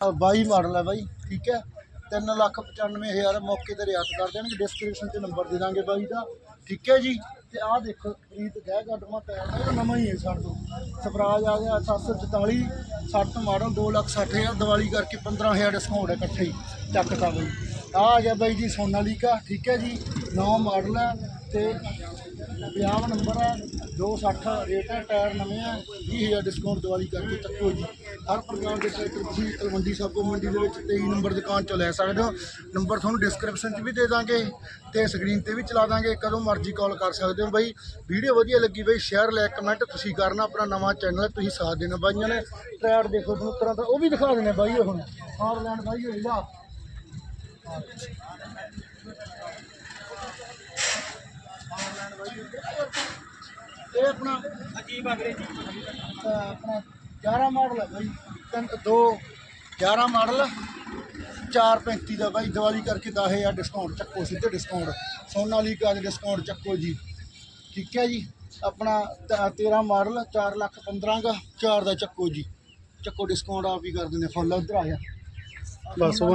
22 model ਹੈ ਬਾਈ, ਠੀਕ ਹੈ? 3 ਲੱਖ 95 ਹਜ਼ਾਰ ਮੌਕੇ ਤੇ ਰਿਆਤ ਕਰ ਦੇਣਗੇ। ਡਿਸਕ੍ਰਿਪਸ਼ਨ 'ਚ ਨੰਬਰ ਦੇ ਦਾਂਗੇ ਬਾਈ ਦਾ। ਠੀਕ ਹੈ ਜੀ? ਤੇ ਆਹ ਦੇਖੋ, ਪ੍ਰੀਤ ਗਹਿ ਗੱਡਮਾ ਟਾਇਰ ਇਹ ਨਵਾਂ ਹੀ ਹੈ ਸਾਡੇ ਤੋਂ। ਸਵਰਾਜ ਆ ਗਿਆ 744 60 ਮਾਡਲ 2 ਲੱਖ 60 ਹਜ਼ਾਰ, ਦੀਵਾਲੀ ਕਰਕੇ 15 ਹਜ਼ਾਰ ਡਿਸਕਾਊਂਟ ਹੈ ਇਕੱਠੇ ਹੀ। ਚੱਕਤਾ ਬਾਈ। ਆਹ ਆ ਗਿਆ ਬਾਈ ਜੀ ਸੋਨਾਲੀਕਾ, ਠੀਕ ਹੈ ਜੀ? ਨਵਾਂ ਮਾਡਲ ਹੈ। ਤੇ 50 ਨੰਬਰ ਹੈ 260 ਰੇਟ ਹੈ ਟਾਇਰ ਨਵੇਂ ਹੈ 20000 ਡਿਸਕਾਊਂਟ ਦੀਵਾਲੀ ਕਰਕੇ ਚੱਕੋ ਜੀ ਹਰ ਪ੍ਰਕਾਰ ਦੇ ਟਰੈਕਟਰ ਤੁਸੀਂ ਤਲਵੰਡੀ ਸਾਬੋ ਮੰਡੀ ਦੇ ਵਿੱਚ 23 ਨੰਬਰ ਦੁਕਾਨ ਚੋਂ ਲੈ ਸਕਦੇ ਹੋ। ਨੰਬਰ ਤੁਹਾਨੂੰ ਡਿਸਕ੍ਰਿਪਸ਼ਨ 'ਚ ਵੀ ਦੇ ਦਾਂਗੇ ਤੇ ਸਕਰੀਨ ਤੇ ਵੀ ਚਲਾ ਦਾਂਗੇ, ਕਦੋਂ ਮਰਜ਼ੀ ਕਾਲ ਕਰ ਸਕਦੇ ਹੋ ਬਾਈ। ਵੀਡੀਓ ਵਧੀਆ ਲੱਗੀ ਬਾਈ ਸ਼ੇਅਰ ਲਾਈਕ ਕਮੈਂਟ ਤੁਸੀਂ ਕਰਨਾ, ਆਪਣਾ ਨਵਾਂ ਚੈਨਲ ਤੁਸੀਂ ਸਾਥ ਦੇਣਾ ਬਾਈਆਂ ਨੇ। ਟਾਇਰ ਦੇਖੋ ਤੁਹਾਨੂੰ ਤਰ੍ਹਾਂ ਦਾ ਉਹ ਵੀ ਦਿਖਾ ਦੇਣੇ ਬਾਈ ਇਹ ਹੁਣ। ਹਾਰਲੈਂਡ ਬਾਈ ਹੋਈ ਲਾ। ਇਹ ਆਪਣਾ ਅਜੀਬ ਅੰਗਰੇਜ਼ੀ ਆਪਣਾ 11 ਮਾਡਲ ਹੈ ਬਾਈ, ਤਿੰਨ, ਦੋ 11 ਮਾਡਲ 435 ਦਾ ਬਾਈ, ਦੀਵਾਲੀ ਕਰਕੇ 10000 ਡਿਸਕਾਊਂਟ ਚੱਕੋ, ਸਿੱਧੇ ਡਿਸਕਾਊਂਟ ਸੋਨਾਲੀਕਾ ਦੇ ਡਿਸਕਾਊਂਟ ਚੱਕੋ ਜੀ। ਠੀਕ ਹੈ ਜੀ? ਆਪਣਾ ਤ- 13 ਮਾਡਲ 4 ਲੱਖ 15 ਦਾ 4 ਦਾ ਚੱਕੋ ਜੀ। ਚੱਕੋ ਡਿਸਕਾਊਂਟ ਆਪ ਹੀ ਕਰ ਦਿੰਦੇ ਫੁੱਲ ਉਧਰ ਆ ਜਾ ਬਸ